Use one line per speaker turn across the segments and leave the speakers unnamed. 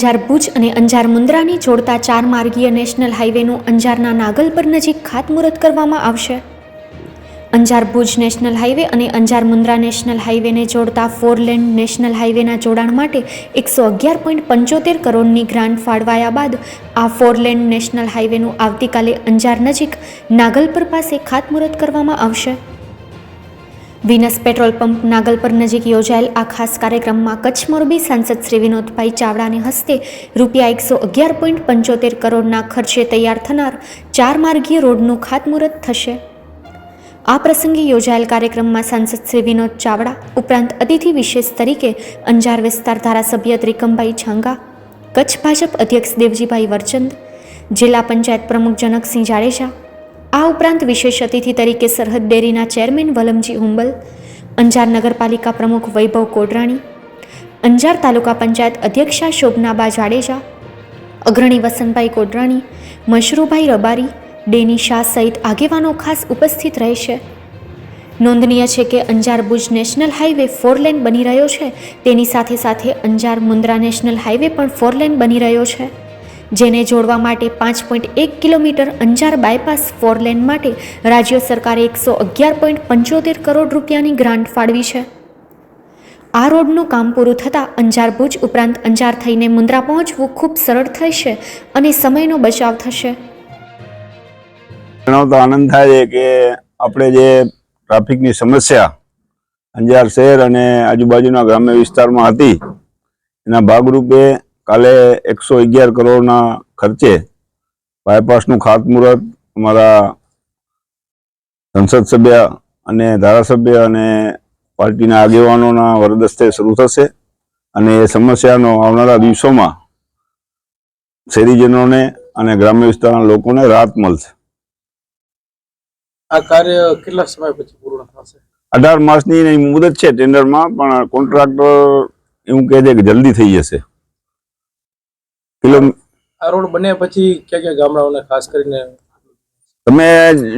અંજાર ભુજ અને અંજાર મુન્દ્રાને જોડતા ચાર માર્ગીય નેશનલ હાઈવેનું અંજારના નાગલપર નજીક ખાતમુહૂર્ત કરવામાં આવશે. અંજાર ભુજ નેશનલ હાઈવે અને અંજાર મુન્દ્રા નેશનલ હાઈવેને જોડતા ફોર લેન નેશનલ હાઈવેના જોડાણ માટે એકસો અગિયાર પોઈન્ટ પંચોતેર કરોડની ગ્રાન્ટ ફાળવાયા બાદ આ ફોર લેન નેશનલ હાઈવેનું આવતીકાલે અંજાર નજીક નાગલપર પાસે ખાતમુહૂર્ત કરવામાં આવશે. વિનસ પેટ્રોલ પંપ નાગલપર નજીક યોજાયેલ આ ખાસ કાર્યક્રમમાં કચ્છ મોરબી સાંસદ શ્રી વિનોદભાઈ ચાવડાને હસ્તે રૂપિયા એકસો અગિયાર પોઈન્ટ પંચોતેર કરોડના ખર્ચે તૈયાર થનાર ચાર માર્ગીય રોડનું ખાતમુહૂર્ત થશે. આ પ્રસંગે યોજાયેલ કાર્યક્રમમાં સાંસદ શ્રી વિનોદ ચાવડા, ઉપરાંત અતિથિ વિશેષ તરીકે અંજાર વિસ્તાર ધારાસભ્ય ત્રિકમભાઈ છાંગા, કચ્છ ભાજપ અધ્યક્ષ દેવજીભાઈ વરચંદ, જિલ્લા પંચાયત પ્રમુખ જનકસિંહ જાડેજા આ ઉપરાંત વિશેષ અતિથિ તરીકે સરહદ ડેરીના ચેરમેન વલમજી હુંબલ, અંજાર નગરપાલિકા પ્રમુખ વૈભવ કોડરાણી, અંજાર તાલુકા પંચાયત અધ્યક્ષા શોભનાબા જાડેજા, અગ્રણી વસંતભાઈ કોડરાણી, મશરૂભાઈ રબારી, ડેની શાહ સહિત આગેવાનો ખાસ ઉપસ્થિત રહેશે. નોંધનીય છે કે Anjar Bhuj national highway four lane બની રહ્યો છે. તેની સાથે સાથે અંજાર મુન્દ્રા નેશનલ હાઈવે પણ ફોર લેન બની રહ્યો છે. જેને જોડવા માટે પાંચ પોઈન્ટ એક kilometre Anjar bypass four lane માટે રાજ્ય સરકારે એકસો અગિયાર પોઈન્ટ પંચોતેર કરોડ રૂપિયાની ગ્રાન્ટ ફાળવી છે. આ રોડનું કામ પૂરું થતાં અંજાર ભુજ ઉપરાંત અંજાર થઈને મુન્દ્રા પહોંચવું ખૂબ સરળ થશે અને સમયનો બચાવ થશે.
તો આનંદ થાય છે કે આપણે જે ટ્રાફિકની સમસ્યા અંજાર શહેર અને આજુબાજુના ગ્રામ્ય વિસ્તારમાં હતી, એના ભાગરૂપે કાલે એકસો અગિયાર કરોડના ખર્ચે બાયપાસનું ખાતમુહૂર્ત અમારા સંસદ સભ્ય અને ધારાસભ્ય અને પાર્ટીના આગેવાનોના વરદસ્તે શરૂ થશે અને એ સમસ્યાનો આવનારા દિવસોમાં શહેરીજનોને અને ગ્રામ્ય વિસ્તારના લોકોને રાહત મળશે.
આ કાર્ય કેટલા સમય પછી પૂર્ણ થશે?
અઢાર માસની મુદત છે ટેન્ડરમાં પણ કોન્ટ્રાક્ટર એવું કહે છે કે જલ્દી થઈ જશે. કિલો
આ રોડ બને પછી ક્યાં ક્યાં ગામડાઓને ખાસ કરીને?
તમે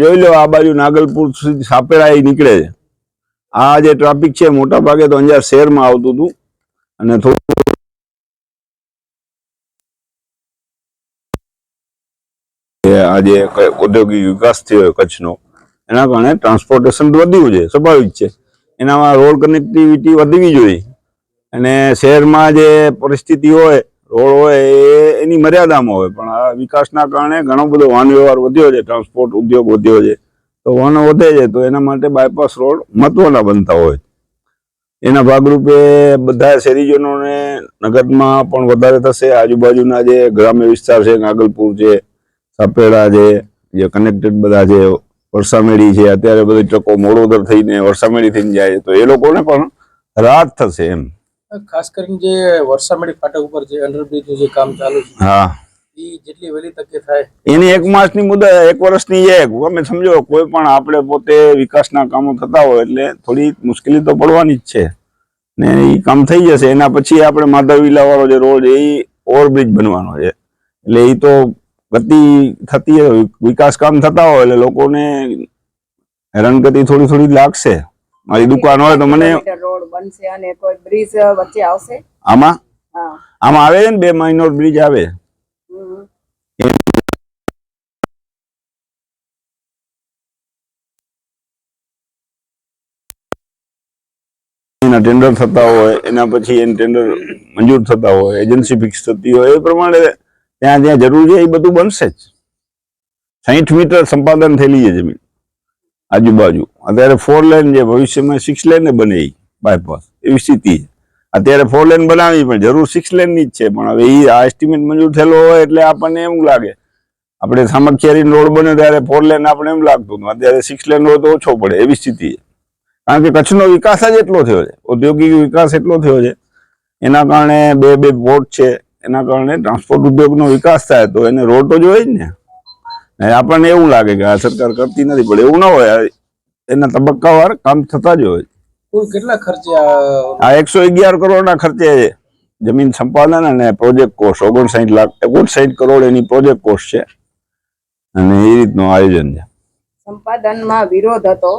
જોઈ લો આ બાજુ નાગલપુર સુધી સાપેરા એ નીકળે છે. આ જે ટ્રાફિક છે મોટા ભાગે તો અંજાર શહેરમાં આવતું હતું. અને થોડું એ આ જે કઈ ઔદ્યોગિક વિકાસ થયો કચ્છનો એના કારણે ટ્રાન્સપોર્ટેશન વધ્યું છે સ્વાભાવિક છે. એનામાં રોડ કનેક્ટિવિટી વધવી જોઈએ. અને શહેરમાં જે પરિસ્થિતિ હોય રોડ હોય એ એની મર્યાદામાં હોય. પણ આ વિકાસના કારણે ઘણો બધો વાહન વ્યવહાર વધ્યો છે, ટ્રાન્સપોર્ટ ઉદ્યોગ વધ્યો છે. તો વાહનો વધે છે, તો એના માટે બાયપાસ રોડ મહત્વના બનતા હોય એના ભાગરૂપે બધા શહેરીજનોને નગરમાં પણ વધારે થશે. આજુબાજુના જે ગ્રામ્ય વિસ્તાર છે, નાગલપુર છે, સાપેડા છે, જે કનેક્ટેડ બધા છે, વરસામેડી છે, અત્યારે બધી ટ્રકો મોડોદર થઈને વરસામેડી થઈને જાય તો એ લોકોને પણ રાહત થશે એમ.
ખાસ કરીને જે વરસામેડી ફાટક ઉપર જે અંડરબ્રિજનું જે કામ ચાલુ છે
હા.
જેટલી વહેલી તકે થાય?
એની એક માસની મુદત એક વર્ષની એક. તમે સમજો કોઈ પણ આપણે પોતે વિકાસના કામો થતા હોય એટલે થોડી મુશ્કેલી તો પડવાની જ છે. ને એ કામ થઈ જશે. એના પછી આપણે માધવવીલા વાળો જે રોડ એ ઓવરબ્રિજ બનવાનો છે. એટલે એ તો ગતિ થતી હોય વિકાસ કામ થતા હોય એટલે લોકોને હેરાનગતિ થોડી થોડી લાગશે. મારી દુકાન હોય તો મને
રોડ બનશે અને કોઈ બ્રિજ વચ્ચે આવશે.
આમાં? આમાં આવે છે ને બે માઇનોર બ્રિજ આવે. એના ટેન્ડર થતા હોય એના પછી એને ટેન્ડર મંજૂર થતા હોય એજન્સી ફિક્સ થતી હોય એ પ્રમાણે ત્યાં જ્યાં જરૂર છે એ બધું બનશે જ. સાહીઠ મીટર સંપાદન થયેલી છે જમીન. આજુબાજુ. અત્યારે ફોર લેન જે ભવિષ્યમાં સિક્સ લેન બને બાયપાસ એવી સ્થિતિ છે. અત્યારે ફોર લેન બનાવી, પણ જરૂર સિક્સ લેનની જ છે. પણ હવે એ આ એસ્ટિમેટ મંજૂર થયેલો હોય એટલે આપણને એવું લાગે. આપણે સામખિયારી રોડ બને ત્યારે ફોર લેન આપણે એમ લાગતું હતું. અત્યારે સિક્સ લેન હોય તો ઓછો પડે, એવી સ્થિતિ છે. કારણ કે કચ્છનો વિકાસ જ એટલો થયો છે. ઔદ્યોગિક વિકાસ એટલો થયો છે. એના કારણે બે બે પોર્ટ છે. એના કારણે ટ્રાન્સપોર્ટ ઉદ્યોગનો વિકાસ થાય તો એને રોડ તો જોઈએ જ ને. આપણને એવું લાગે કે આ સરકાર કરતી નથી પણ એવું ના હોય. એના તબક્કાવાર કામ થતા જ હોય.
કુલ કેટલા ખર્ચે આ
એકસો અગિયાર કરોડના ખર્ચે છે. જમીન સંપાદન અને પ્રોજેક્ટ કોસ્ટ ઓગણસાઠ લાખ ઓગણસાઠ કરોડ એની પ્રોજેક્ટ કોસ્ટ છે. અને એ રીતનું આયોજન છે.
સંપાદનમાં વિરોધ હતો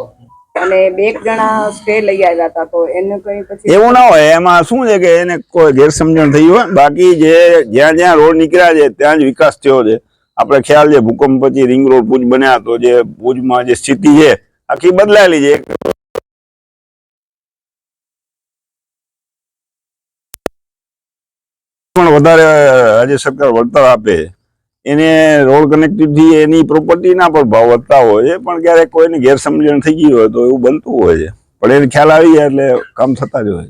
અને બે જણા સ્ટે લઈ આવ્યા હતા તો એને કઈ પછી
એવું ના હોય. એમાં શું છે કે એને કોઈ ગેરસમજણ થઈ હોય. બાકી જે જ્યાં જ્યાં રોડ નીકળ્યા છે ત્યાં જ વિકાસ થયો છે. આપણે ખ્યાલ છે, ભૂકંપ પછી રિંગ રોડ ભુજ બન્યા તો જે ભુજમાં જે સ્થિતિ છે, આખી બદલાયેલી છે. પણ વધારે રાજ્ય સરકાર વળતર આપે. એને રોડ કનેક્ટિવિટી એની પ્રોપર્ટીના પણ ભાવ વધતા હોય છે, પણ ક્યારેક કોઈને ગેરસમજણ થઈ ગઈ હોય તો એવું બનતું હોય છે. પણ એને ખ્યાલ આવી જાય એટલે કામ થતા જ હોય